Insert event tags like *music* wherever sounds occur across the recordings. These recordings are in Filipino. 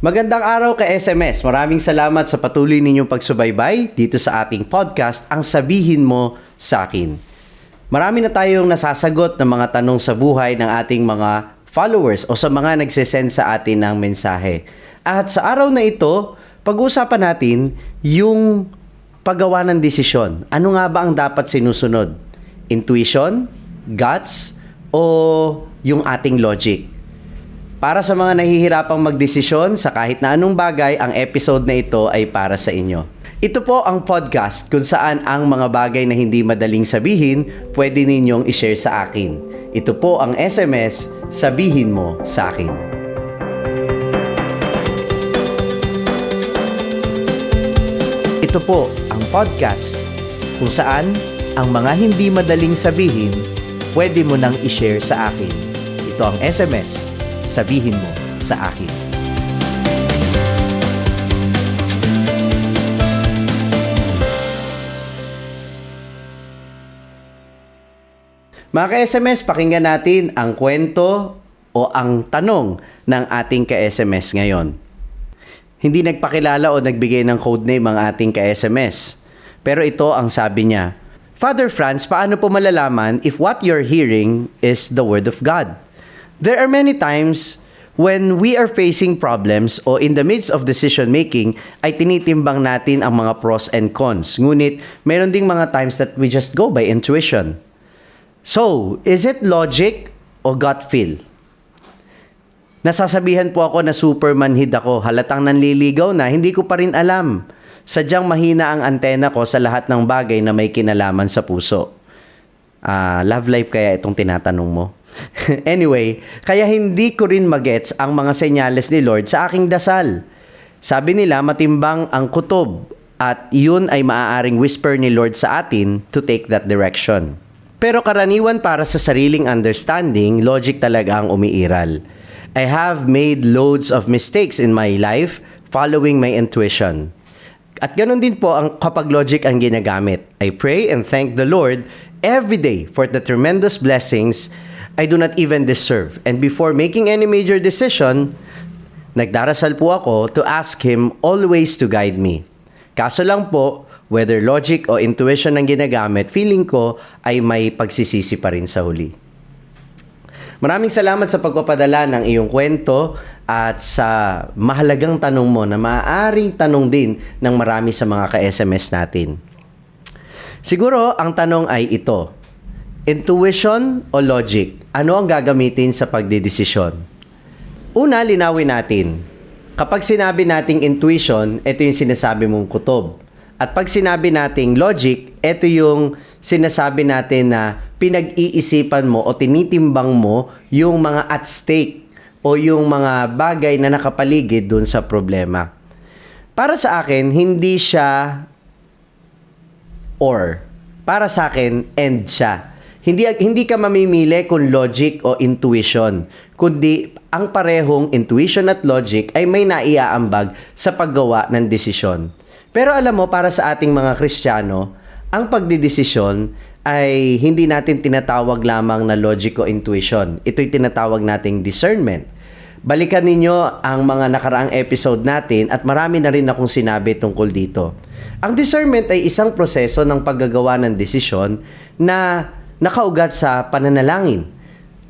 Magandang araw ka SMS. Maraming salamat sa patuloy ninyong pagsubaybay dito sa ating podcast, Ang Sabihin Mo sa Akin. Marami na tayong nasasagot ng mga tanong sa buhay ng ating mga followers o sa mga nagsesend sa atin ng mensahe. At sa araw na ito, pag-uusapan natin yung paggawa ng desisyon. Ano nga ba ang dapat sinusunod? Intuition? Guts? O yung ating logic? Para sa mga nahihirapang magdesisyon sa kahit na anong bagay, ang episode na ito ay para sa inyo. Ito po ang podcast kung saan ang mga bagay na hindi madaling sabihin, pwede ninyong i-share sa akin. Ito po ang SMS, Sabihin Mo sa Akin. Ito po ang podcast kung saan ang mga hindi madaling sabihin, pwede mo nang i-share sa akin. Ito ang SMS, sabihin mo sa akin. Mga ka-SMS, pakinggan natin ang kwento o ang tanong ng ating ka-SMS ngayon. Hindi nagpakilala o nagbigay ng codename ang ating ka-SMS. Pero ito ang sabi niya, Father Franz, paano po malalaman if what you're hearing is the Word of God? There are many times when we are facing problems o in the midst of decision making ay tinitimbang natin ang mga pros and cons. Ngunit meron ding mga times that we just go by intuition. So, is it logic o gut feel? Nasasabihan po ako na superman hid ako, halatang nanliligaw na, hindi ko pa rin alam. Sadyang mahina ang antena ko sa lahat ng bagay na may kinalaman sa puso. Ah, love life kaya itong tinatanong mo? *laughs* anyway, kaya hindi ko rin magets ang mga senyales ni Lord sa aking dasal. Sabi nila matimbang ang kutob at yun ay maaaring whisper ni Lord sa atin to take that direction. Pero karaniwan para sa sariling understanding, logic talaga ang umiiral. I have made loads of mistakes in my life following my intuition. At ganun din po ang kapag logic ang ginagamit. I pray and thank the Lord every day for the tremendous blessings I do not even deserve. And before making any major decision, nagdarasal po ako to ask Him always to guide me. Kaso lang po, whether logic o intuition ang ginagamit, feeling ko ay may pagsisisi pa rin sa huli. Maraming salamat sa pagpapadala ng iyong kwento at sa mahalagang tanong mo na maaaring tanong din ng marami sa mga ka-SMS natin. Siguro ang tanong ay ito. Intuition o logic? Ano ang gagamitin sa pagdidesisyon? Una, linawin natin. Kapag sinabi nating intuition, ito yung sinasabi mong kutob. At pag sinabi nating logic, ito yung sinasabi natin na pinag-iisipan mo o tinitimbang mo yung mga at stake o yung mga bagay na nakapaligid dun sa problema. Para sa akin, hindi siya or. Para sa akin, and siya. Hindi hindi ka mamimili kung logic o intuition, kundi ang parehong intuition at logic ay may naiaambag sa paggawa ng desisyon. Pero alam mo, para sa ating mga Kristiyano, ang pagdidesisyon ay hindi natin tinatawag lamang na logic o intuition. Ito'y tinatawag nating discernment. Balikan ninyo ang mga nakaraang episode natin at marami na rin akong sinabi tungkol dito. Ang discernment ay isang proseso ng paggagawa ng desisyon na nakaugat sa pananalangin.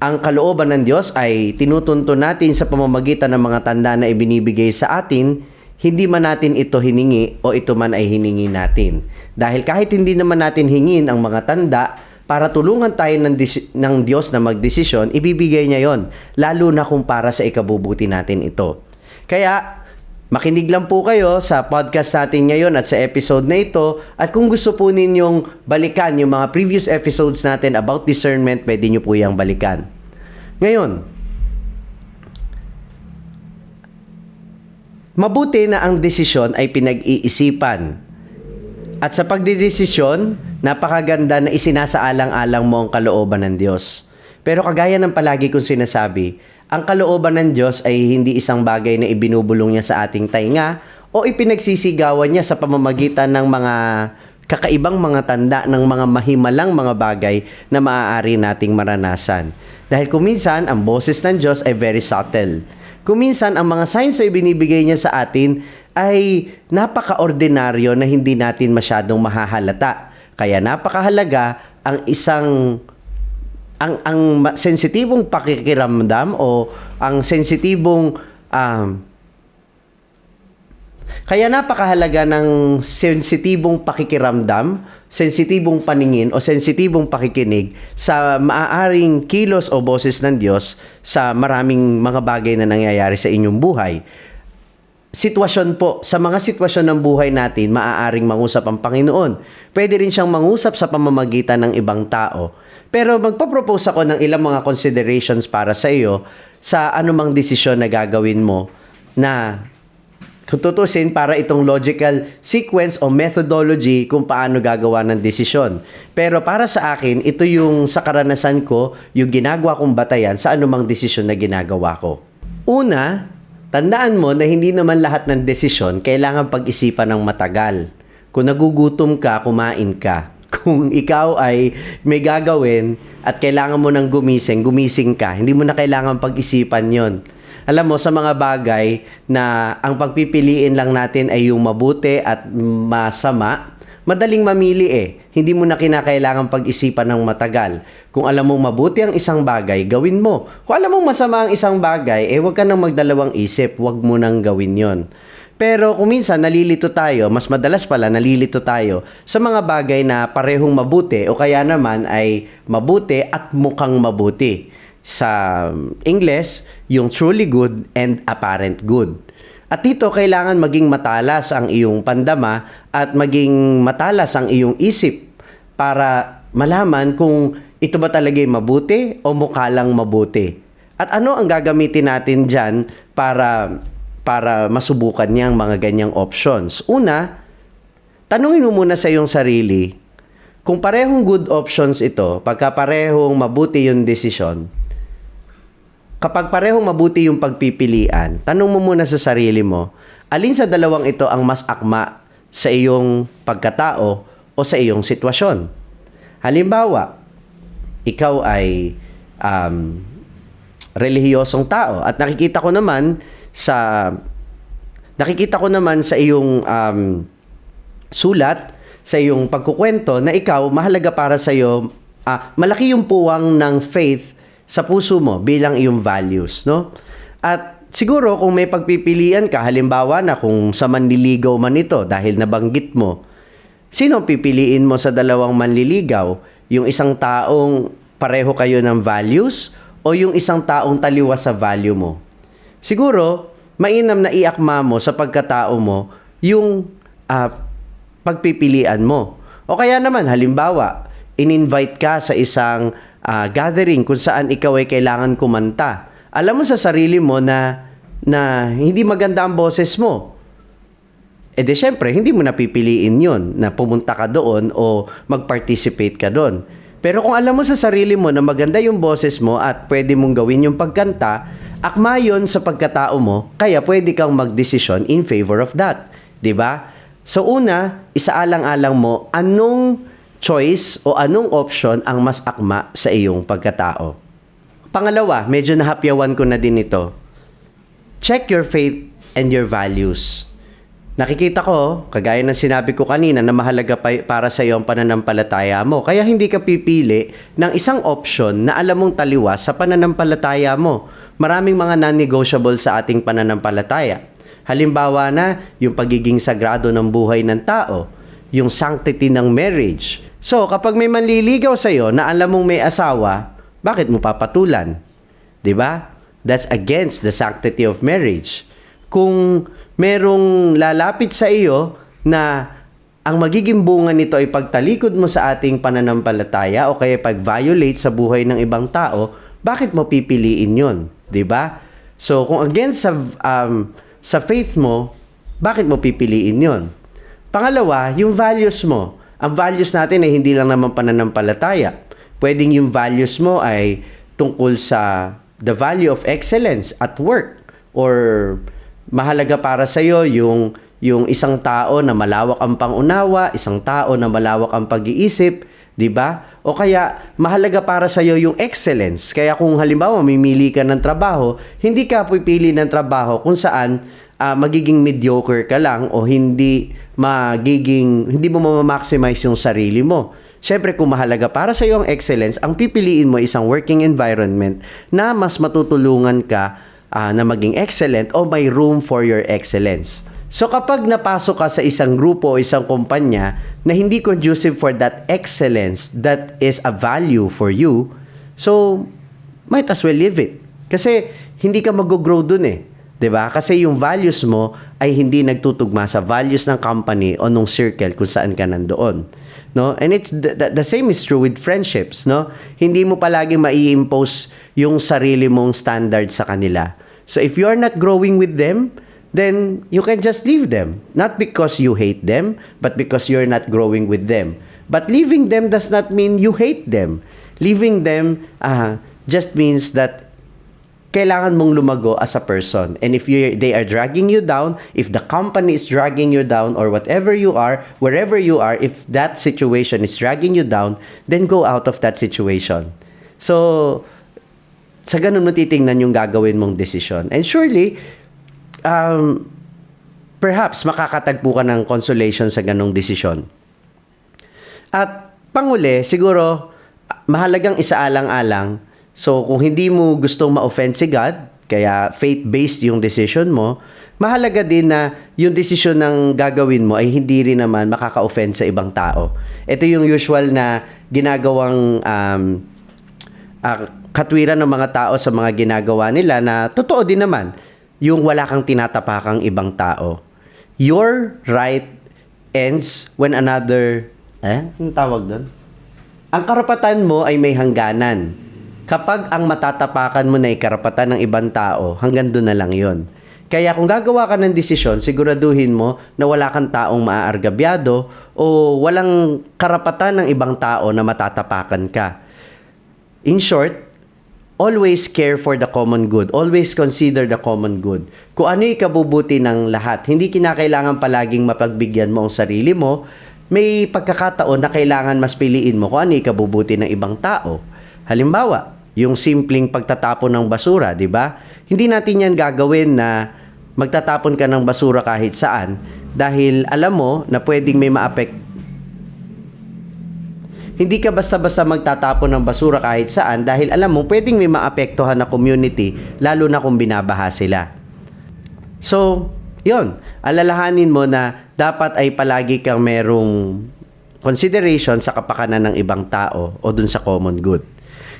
Ang kalooban ng Diyos ay tinutunto natin sa pamamagitan ng mga tanda na ibinibigay sa atin, hindi man natin ito hiningi o ito man ay hiningi natin. Dahil kahit hindi naman natin hingin ang mga tanda, para tulungan tayo ng, dis- ng Diyos na magdesisyon, ibibigay niya yon, lalo na kung para sa ikabubuti natin ito. Kaya, Makinig lang po kayo sa podcast natin ngayon at sa episode na ito. At kung gusto po ninyong balikan yung mga previous episodes natin about discernment, pwede nyo po yung balikan. Ngayon, mabuti na ang desisyon ay pinag-iisipan. At sa pagdidesisyon, napakaganda na isinasaalang-alang mo ang kalooban ng Diyos. Pero kagaya ng palagi kong sinasabi, ang kalooban ng Diyos ay hindi isang bagay na ibinubulong niya sa ating tainga o ipinagsisigawan niya sa pamamagitan ng mga kakaibang mga tanda ng mga mahimalang mga bagay na maaari nating maranasan. Dahil kuminsan, ang boses ng Diyos ay very subtle. Kung minsan, ang mga signs na ibinibigay niya sa atin ay napaka-ordinaryo na hindi natin masyadong mahahalata. Kaya napakahalaga ang isang ang ang sensitibong pakikiramdam o ang sensitibong um, kaya napakahalaga ng sensitibong pakikiramdam, sensitibong paningin o sensitibong pakikinig sa maaaring kilos o boses ng Diyos sa maraming mga bagay na nangyayari sa inyong buhay. Sitwasyon po, sa mga sitwasyon ng buhay natin, maaaring mangusap ang Panginoon. Pwede rin siyang mangusap sa pamamagitan ng ibang tao. Pero magpa-propose ako ng ilang mga considerations para sa iyo sa anumang desisyon na gagawin mo na kung tutusin para itong logical sequence o methodology kung paano gagawa ng desisyon. Pero para sa akin, ito yung sa karanasan ko, yung ginagawa kong batayan sa anumang desisyon na ginagawa ko. Una, tandaan mo na hindi naman lahat ng desisyon kailangan pag-isipan ng matagal. Kung nagugutom ka, kumain ka. Kung ikaw ay may gagawin at kailangan mo ng gumising, gumising ka. Hindi mo na kailangan pag-isipan yon alam mo, sa mga bagay na ang pagpipiliin lang natin ay yung mabuti at masama, madaling mamili eh. Hindi mo na kinakailangan pag-isipan ng matagal. Kung alam mong mabuti ang isang bagay, gawin mo. Kung alam mong masama ang isang bagay, eh huwag ka nang magdalawang isip, huwag mo nang gawin yon. Pero kung minsan nalilito tayo, mas madalas pala nalilito tayo sa mga bagay na parehong mabuti o kaya naman ay mabuti at mukhang mabuti sa English, yung truly good and apparent good. At dito, kailangan maging matalas ang iyong pandama at maging matalas ang iyong isip para malaman kung ito ba talaga mabuti o mukha lang mabuti. At ano ang gagamitin natin dyan para, para masubukan niyang mga ganyang options? Una, tanungin mo muna sa iyong sarili, kung parehong good options ito, pagka parehong mabuti yung desisyon, kapag parehong mabuti yung pagpipilian, tanong mo muna sa sarili mo, alin sa dalawang ito ang mas akma sa iyong pagkatao o sa iyong sitwasyon? Halimbawa, ikaw ay um, relihiyosong tao at nakikita ko naman sa nakikita ko naman sa iyong um, sulat sa iyong pagkukwento na ikaw mahalaga para sa iyo uh, malaki yung puwang ng faith sa puso mo bilang iyong values, no? At siguro kung may pagpipilian ka, halimbawa na kung sa manliligaw man ito dahil nabanggit mo, sino pipiliin mo sa dalawang manliligaw? Yung isang taong pareho kayo ng values o yung isang taong taliwas sa value mo? Siguro, mainam na iakma mo sa pagkatao mo yung uh, pagpipilian mo. O kaya naman, halimbawa, in-invite ka sa isang uh, gathering kung saan ikaw ay kailangan kumanta. Alam mo sa sarili mo na na hindi maganda ang boses mo. E de syempre, hindi mo napipiliin yon na pumunta ka doon o mag-participate ka doon. Pero kung alam mo sa sarili mo na maganda yung boses mo at pwede mong gawin yung pagkanta, akma yon sa pagkatao mo, kaya pwede kang magdesisyon in favor of that. 'di ba? So una, isaalang-alang mo anong choice o anong option ang mas akma sa iyong pagkatao. Pangalawa, medyo nahapyawan ko na din ito. Check your faith and your values. Nakikita ko, kagaya ng sinabi ko kanina na mahalaga pa para sa iyo ang pananampalataya mo. Kaya hindi ka pipili ng isang option na alam mong taliwas sa pananampalataya mo. Maraming mga non-negotiable sa ating pananampalataya. Halimbawa na yung pagiging sagrado ng buhay ng tao, yung sanctity ng marriage, So, kapag may manliligaw sa iyo na alam mong may asawa, bakit mo papatulan? 'Di ba? That's against the sanctity of marriage. Kung merong lalapit sa iyo na ang magiging bunga nito ay pagtalikod mo sa ating pananampalataya o kaya pag-violate sa buhay ng ibang tao, bakit mo pipiliin 'yon? 'Di ba? So, kung against sa um, sa faith mo, bakit mo pipiliin 'yon? Pangalawa, yung values mo ang values natin ay hindi lang naman pananampalataya. Pwedeng yung values mo ay tungkol sa the value of excellence at work or mahalaga para sa iyo yung yung isang tao na malawak ang pangunawa, isang tao na malawak ang pag-iisip, 'di ba? O kaya mahalaga para sa iyo yung excellence. Kaya kung halimbawa mamimili ka ng trabaho, hindi ka pipili ng trabaho kung saan ah, magiging mediocre ka lang o hindi magiging hindi mo ma-maximize yung sarili mo. Siyempre, kung mahalaga para sa iyo ang excellence, ang pipiliin mo isang working environment na mas matutulungan ka ah, na maging excellent o may room for your excellence. So kapag napasok ka sa isang grupo o isang kumpanya na hindi conducive for that excellence that is a value for you, so might as well leave it. Kasi hindi ka mag-grow dun eh. 'Di ba? Kasi yung values mo ay hindi nagtutugma sa values ng company o nung circle kung saan ka nandoon. No? And it's the, the, the same is true with friendships, no? Hindi mo palagi mai-impose yung sarili mong standard sa kanila. So if you are not growing with them, then you can just leave them. Not because you hate them, but because you're not growing with them. But leaving them does not mean you hate them. Leaving them uh, just means that kailangan mong lumago as a person. And if you they are dragging you down, if the company is dragging you down or whatever you are, wherever you are, if that situation is dragging you down, then go out of that situation. So sa ganun mo titingnan yung gagawin mong decision. And surely um, perhaps makakatagpo ka ng consolation sa ganong desisyon. At panguli, siguro mahalagang isaalang-alang. So kung hindi mo gustong ma-offend si God, kaya faith-based yung decision mo, mahalaga din na yung desisyon ng gagawin mo ay hindi rin naman makaka-offend sa ibang tao. Ito yung usual na ginagawang um, ah, katwiran ng mga tao sa mga ginagawa nila na totoo din naman yung wala kang tinatapakang ibang tao. Your right ends when another eh, anong tawag doon? Ang karapatan mo ay may hangganan. Kapag ang matatapakan mo na ay karapatan ng ibang tao, hanggang doon na lang yon. Kaya kung gagawa ka ng desisyon, siguraduhin mo na wala kang taong maaargabyado o walang karapatan ng ibang tao na matatapakan ka. In short, always care for the common good. Always consider the common good. Kung ano yung ikabubuti ng lahat, hindi kinakailangan palaging mapagbigyan mo ang sarili mo. May pagkakataon na kailangan mas piliin mo kung ano yung ikabubuti ng ibang tao. Halimbawa, yung simpleng pagtatapon ng basura, di ba? Hindi natin yan gagawin na magtatapon ka ng basura kahit saan dahil alam mo na pwedeng may maapek hindi ka basta-basta magtatapon ng basura kahit saan dahil alam mo pwedeng may maapektuhan na community lalo na kung binabaha sila. So, yon alalahanin mo na dapat ay palagi kang merong consideration sa kapakanan ng ibang tao o dun sa common good.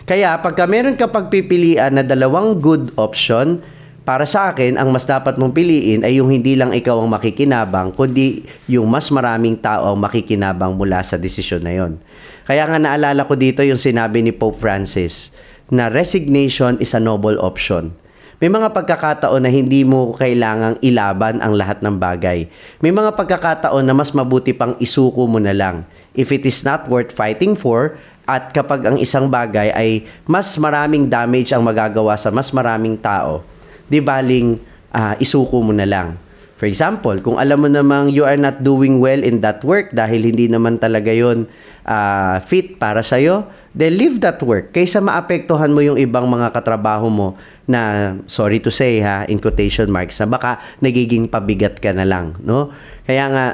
Kaya pagka meron ka pagpipilian na dalawang good option, para sa akin, ang mas dapat mong piliin ay yung hindi lang ikaw ang makikinabang, kundi yung mas maraming tao ang makikinabang mula sa desisyon na yon. Kaya nga naalala ko dito yung sinabi ni Pope Francis na resignation is a noble option. May mga pagkakataon na hindi mo kailangang ilaban ang lahat ng bagay. May mga pagkakataon na mas mabuti pang isuko mo na lang. If it is not worth fighting for, at kapag ang isang bagay ay mas maraming damage ang magagawa sa mas maraming tao, di baling ah, isuko mo na lang. For example, kung alam mo namang you are not doing well in that work dahil hindi naman talaga yon ah, fit para sa'yo, then leave that work kaysa maapektuhan mo yung ibang mga katrabaho mo na, sorry to say ha, in quotation marks, na baka nagiging pabigat ka na lang. No? Kaya nga,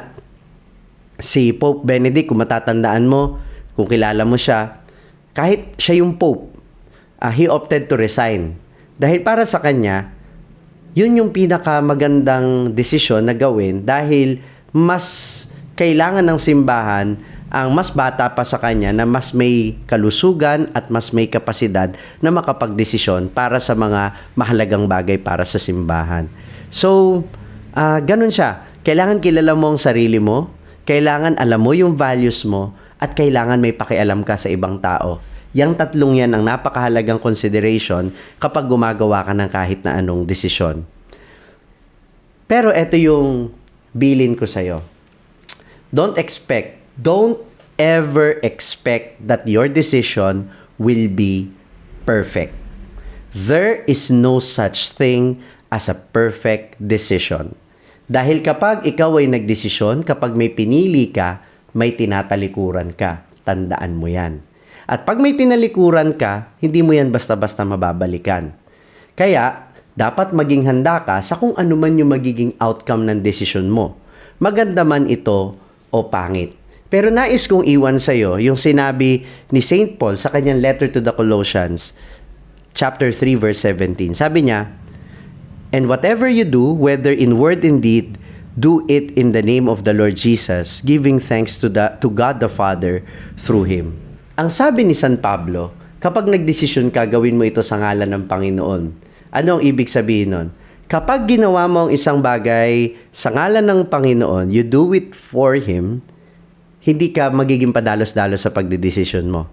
si Pope Benedict, kung matatandaan mo, kung kilala mo siya, kahit siya yung Pope, ah, he opted to resign. Dahil para sa kanya, yun yung pinakamagandang desisyon na gawin dahil mas kailangan ng simbahan ang mas bata pa sa kanya na mas may kalusugan at mas may kapasidad na makapagdesisyon para sa mga mahalagang bagay para sa simbahan. So, ah, ganun siya. Kailangan kilala mo ang sarili mo, kailangan alam mo yung values mo, at kailangan may pakialam ka sa ibang tao. Yang tatlong yan ang napakahalagang consideration kapag gumagawa ka ng kahit na anong desisyon. Pero ito yung bilin ko sa'yo. Don't expect, don't ever expect that your decision will be perfect. There is no such thing as a perfect decision. Dahil kapag ikaw ay nagdesisyon, kapag may pinili ka, may tinatalikuran ka. Tandaan mo yan. At pag may tinalikuran ka, hindi mo yan basta-basta mababalikan. Kaya, dapat maging handa ka sa kung ano man yung magiging outcome ng desisyon mo. Maganda man ito o pangit. Pero nais kong iwan sa iyo yung sinabi ni St. Paul sa kanyang letter to the Colossians, chapter 3 verse 17. Sabi niya, And whatever you do, whether in word and deed, do it in the name of the Lord Jesus, giving thanks to, the, to God the Father through Him. Ang sabi ni San Pablo, kapag nagdesisyon ka, gawin mo ito sa ngalan ng Panginoon. Ano ang ibig sabihin nun? Kapag ginawa mo ang isang bagay sa ngalan ng Panginoon, you do it for Him, hindi ka magiging padalos-dalos sa pagdedesisyon mo.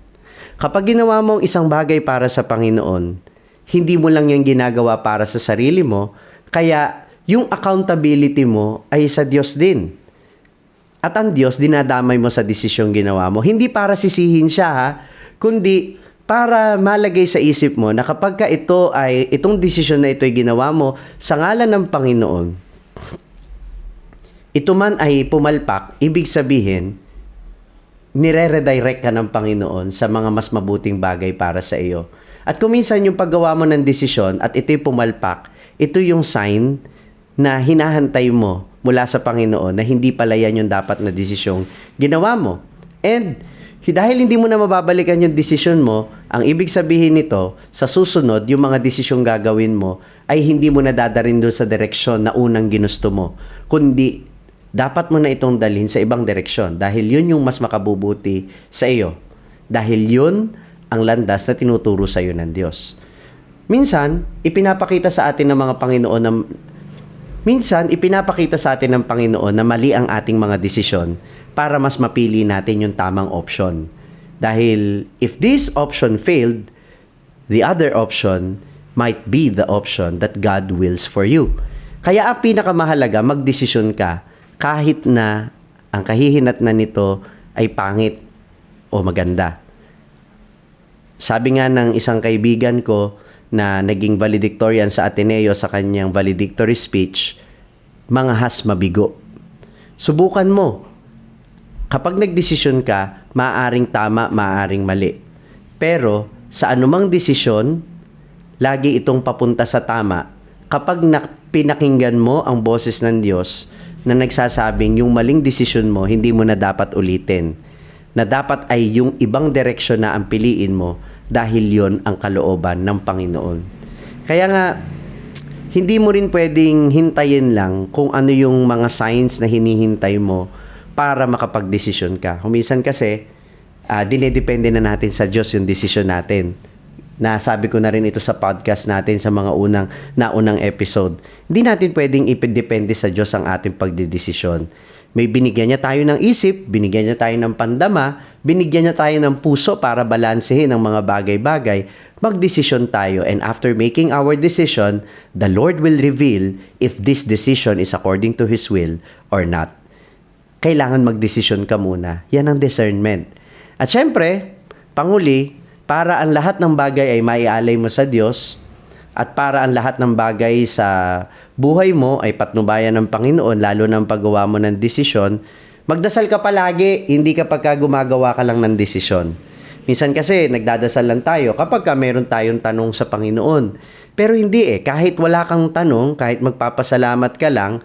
Kapag ginawa mo ang isang bagay para sa Panginoon, hindi mo lang yan ginagawa para sa sarili mo, kaya yung accountability mo ay sa Diyos din. At ang Diyos, dinadamay mo sa desisyong ginawa mo. Hindi para sisihin siya ha, kundi para malagay sa isip mo na kapag ka ito ay, itong desisyon na ito ay ginawa mo sa ngalan ng Panginoon, ito man ay pumalpak, ibig sabihin, nire-redirect ka ng Panginoon sa mga mas mabuting bagay para sa iyo. At kung minsan yung paggawa mo ng desisyon at ito'y pumalpak, ito yung sign na hinahantay mo mula sa Panginoon na hindi pala yan yung dapat na desisyong ginawa mo. And dahil hindi mo na mababalikan yung desisyon mo, ang ibig sabihin nito, sa susunod, yung mga desisyong gagawin mo ay hindi mo na dadarin doon sa direksyon na unang ginusto mo, kundi dapat mo na itong dalhin sa ibang direksyon dahil yun yung mas makabubuti sa iyo. Dahil yun ang landas na tinuturo sa iyo ng Diyos. Minsan, ipinapakita sa atin ng mga Panginoon na Minsan, ipinapakita sa atin ng Panginoon na mali ang ating mga desisyon para mas mapili natin yung tamang option. Dahil if this option failed, the other option might be the option that God wills for you. Kaya ang pinakamahalaga, magdesisyon ka kahit na ang kahihinat na nito ay pangit o maganda. Sabi nga ng isang kaibigan ko na naging valedictorian sa Ateneo sa kanyang valedictory speech, mga has mabigo. Subukan mo. Kapag nagdesisyon ka, maaring tama, maaring mali. Pero sa anumang desisyon, lagi itong papunta sa tama kapag na, pinakinggan mo ang boses ng Diyos na nagsasabing yung maling desisyon mo, hindi mo na dapat ulitin. Na dapat ay yung ibang direksyon na ang piliin mo dahil yon ang kalooban ng Panginoon. Kaya nga, hindi mo rin pwedeng hintayin lang kung ano yung mga signs na hinihintay mo para makapagdesisyon ka. Kumisan kasi, uh, dinedepende na natin sa Diyos yung desisyon natin. Nasabi ko na rin ito sa podcast natin sa mga unang naunang episode. Hindi natin pwedeng ipindepende sa Diyos ang ating pagdedesisyon. May binigyan niya tayo ng isip, binigyan niya tayo ng pandama, binigyan niya tayo ng puso para balansehin ang mga bagay-bagay. Magdesisyon tayo and after making our decision, the Lord will reveal if this decision is according to His will or not. Kailangan magdesisyon ka muna. Yan ang discernment. At syempre, panguli, para ang lahat ng bagay ay maialay mo sa Diyos at para ang lahat ng bagay sa buhay mo ay patnubayan ng Panginoon lalo ng paggawa mo ng desisyon, magdasal ka palagi, hindi kapag ka gumagawa ka lang ng desisyon. Minsan kasi nagdadasal lang tayo kapag ka meron tayong tanong sa Panginoon. Pero hindi eh, kahit wala kang tanong, kahit magpapasalamat ka lang,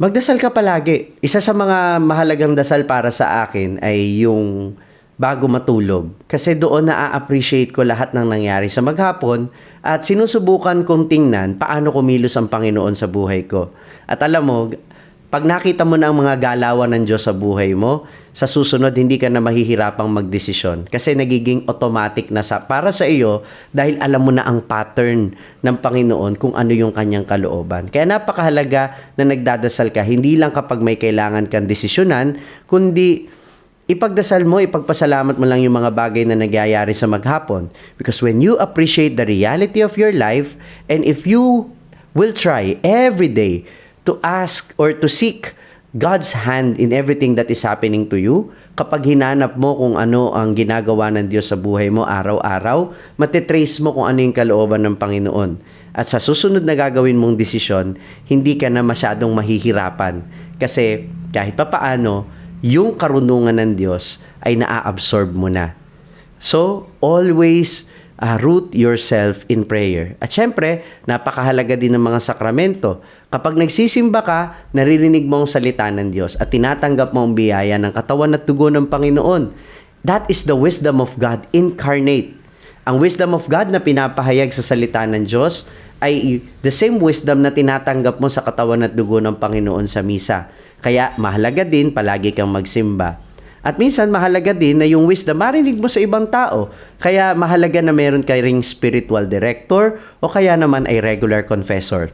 magdasal ka palagi. Isa sa mga mahalagang dasal para sa akin ay yung bago matulog. Kasi doon na-appreciate ko lahat ng nangyari sa maghapon at sinusubukan kong tingnan paano kumilos ang Panginoon sa buhay ko. At alam mo, pag nakita mo na ang mga galawan ng Diyos sa buhay mo, sa susunod hindi ka na mahihirapang magdesisyon kasi nagiging automatic na sa, para sa iyo dahil alam mo na ang pattern ng Panginoon kung ano yung kanyang kalooban. Kaya napakahalaga na nagdadasal ka hindi lang kapag may kailangan kang desisyonan, kundi ipagdasal mo, ipagpasalamat mo lang yung mga bagay na nagyayari sa maghapon. Because when you appreciate the reality of your life, and if you will try every day to ask or to seek God's hand in everything that is happening to you, kapag hinanap mo kung ano ang ginagawa ng Diyos sa buhay mo araw-araw, matitrace mo kung ano yung kalooban ng Panginoon. At sa susunod na gagawin mong desisyon, hindi ka na masyadong mahihirapan. Kasi kahit pa paano, yung karunungan ng Diyos ay naa-absorb mo na. So, always uh, root yourself in prayer. At syempre, napakahalaga din ng mga sakramento. Kapag nagsisimba ka, naririnig mo ang salita ng Diyos at tinatanggap mo ang biyaya ng katawan at dugo ng Panginoon. That is the wisdom of God incarnate. Ang wisdom of God na pinapahayag sa salita ng Diyos ay the same wisdom na tinatanggap mo sa katawan at dugo ng Panginoon sa misa. Kaya mahalaga din palagi kang magsimba. At minsan mahalaga din na yung wisdom marinig mo sa ibang tao. Kaya mahalaga na meron ka ring spiritual director o kaya naman ay regular confessor.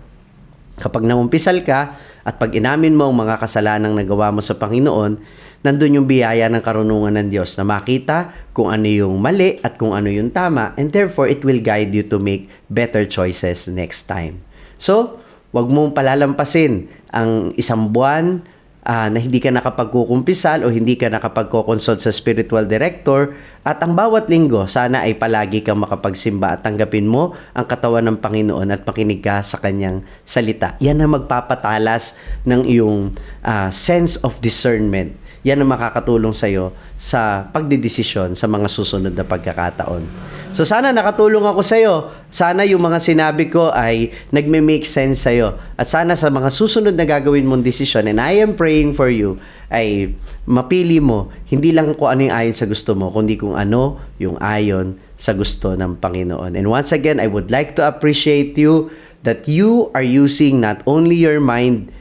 Kapag namumpisal ka at pag inamin mo ang mga kasalanang nagawa mo sa Panginoon, nandun yung biyaya ng karunungan ng Diyos na makita kung ano yung mali at kung ano yung tama and therefore it will guide you to make better choices next time. So, wag mong palalampasin ang isang buwan uh, na hindi ka nakapagkukumpisal o hindi ka nakapagkokonsult sa spiritual director at ang bawat linggo sana ay palagi kang makapagsimba at tanggapin mo ang katawan ng Panginoon at makinig ka sa kanyang salita. Yan ang magpapatalas ng iyong uh, sense of discernment yan ang makakatulong sa iyo sa pagdidesisyon sa mga susunod na pagkakataon. So sana nakatulong ako sa iyo. Sana yung mga sinabi ko ay nagme-make sense sa iyo. At sana sa mga susunod na gagawin mong desisyon and I am praying for you ay mapili mo hindi lang kung ano yung ayon sa gusto mo kundi kung ano yung ayon sa gusto ng Panginoon. And once again, I would like to appreciate you that you are using not only your mind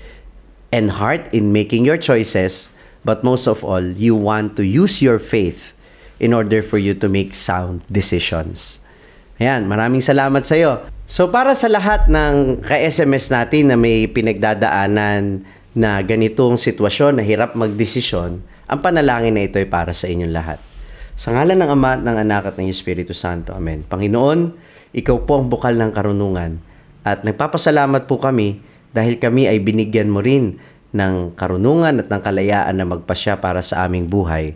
and heart in making your choices, But most of all, you want to use your faith in order for you to make sound decisions. Ayan, maraming salamat sa iyo. So para sa lahat ng ka-SMS natin na may pinagdadaanan na ganitong sitwasyon na hirap magdesisyon, ang panalangin na ito ay para sa inyong lahat. Sa ngalan ng Ama, ng Anak at ng Espiritu Santo. Amen. Panginoon, Ikaw po ang bukal ng karunungan at nagpapasalamat po kami dahil kami ay binigyan mo rin ng karunungan at ng kalayaan na magpasya para sa aming buhay.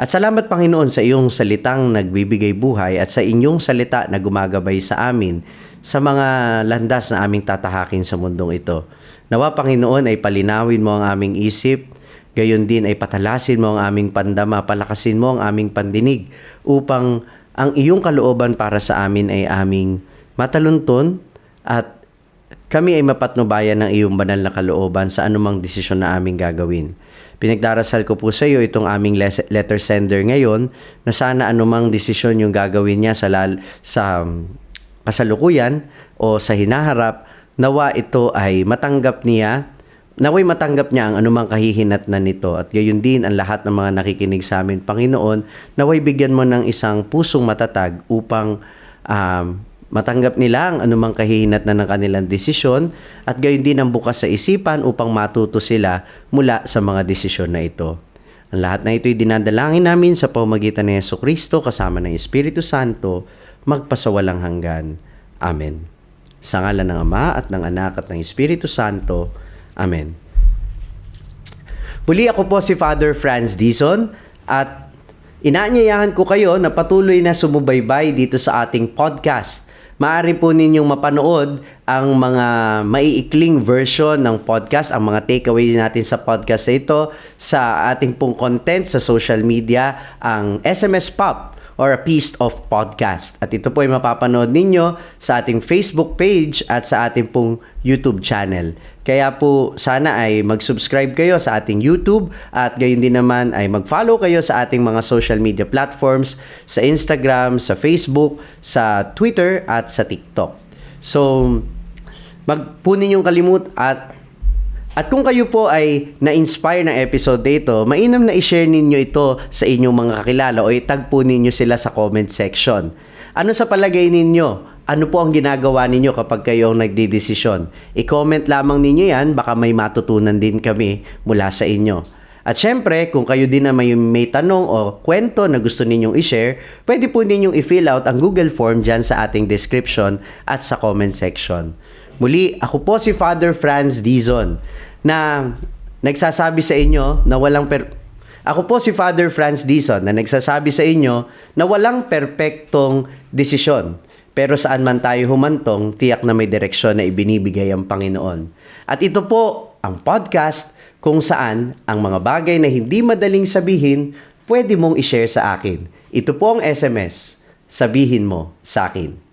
At salamat Panginoon sa iyong salitang nagbibigay buhay at sa inyong salita na gumagabay sa amin sa mga landas na aming tatahakin sa mundong ito. Nawa Panginoon ay palinawin mo ang aming isip, gayon din ay patalasin mo ang aming pandama, palakasin mo ang aming pandinig upang ang iyong kalooban para sa amin ay aming matalunton at kami ay mapatnubayan ng iyong banal na kalooban sa anumang desisyon na aming gagawin. Pinagdarasal ko po sa iyo itong aming letter sender ngayon na sana anumang desisyon yung gagawin niya sa, lal, sa um, kasalukuyan o sa hinaharap, nawa ito ay matanggap niya Naway matanggap niya ang anumang kahihinat na nito at gayon din ang lahat ng mga nakikinig sa amin, Panginoon, naway bigyan mo ng isang pusong matatag upang um, Matanggap nila ang anumang kahihinat na ng kanilang desisyon at gayon din ang bukas sa isipan upang matuto sila mula sa mga desisyon na ito. Ang lahat na ito ay dinadalangin namin sa pamagitan ni Yeso Kristo kasama ng Espiritu Santo magpasawalang hanggan. Amen. Sa ngalan ng Ama at ng Anak at ng Espiritu Santo. Amen. Muli ako po si Father Franz Dizon at inaanyayahan ko kayo na patuloy na sumubaybay dito sa ating podcast maaari po ninyong mapanood ang mga maiikling version ng podcast, ang mga takeaway natin sa podcast na ito sa ating pong content sa social media, ang SMS Pop or a piece of podcast. At ito po ay mapapanood ninyo sa ating Facebook page at sa ating pong YouTube channel. Kaya po sana ay mag-subscribe kayo sa ating YouTube at gayon din naman ay mag-follow kayo sa ating mga social media platforms sa Instagram, sa Facebook, sa Twitter at sa TikTok. So, mag po ninyong kalimut at at kung kayo po ay na-inspire ng episode dito, mainam na i-share ninyo ito sa inyong mga kakilala o itag po ninyo sila sa comment section. Ano sa palagay ninyo? Ano po ang ginagawa ninyo kapag kayo ang nagdidesisyon? I-comment lamang ninyo yan, baka may matutunan din kami mula sa inyo. At syempre, kung kayo din na may, may tanong o kwento na gusto ninyong i-share, pwede po ninyong i-fill out ang Google form dyan sa ating description at sa comment section. Muli, ako po si Father Franz Dizon na nagsasabi sa inyo na walang per Ako po si Father Franz Dizon na nagsasabi sa inyo na walang perpektong desisyon. Pero saan man tayo humantong, tiyak na may direksyon na ibinibigay ang Panginoon. At ito po ang podcast kung saan ang mga bagay na hindi madaling sabihin, pwede mong i-share sa akin. Ito po ang SMS. Sabihin mo sa akin.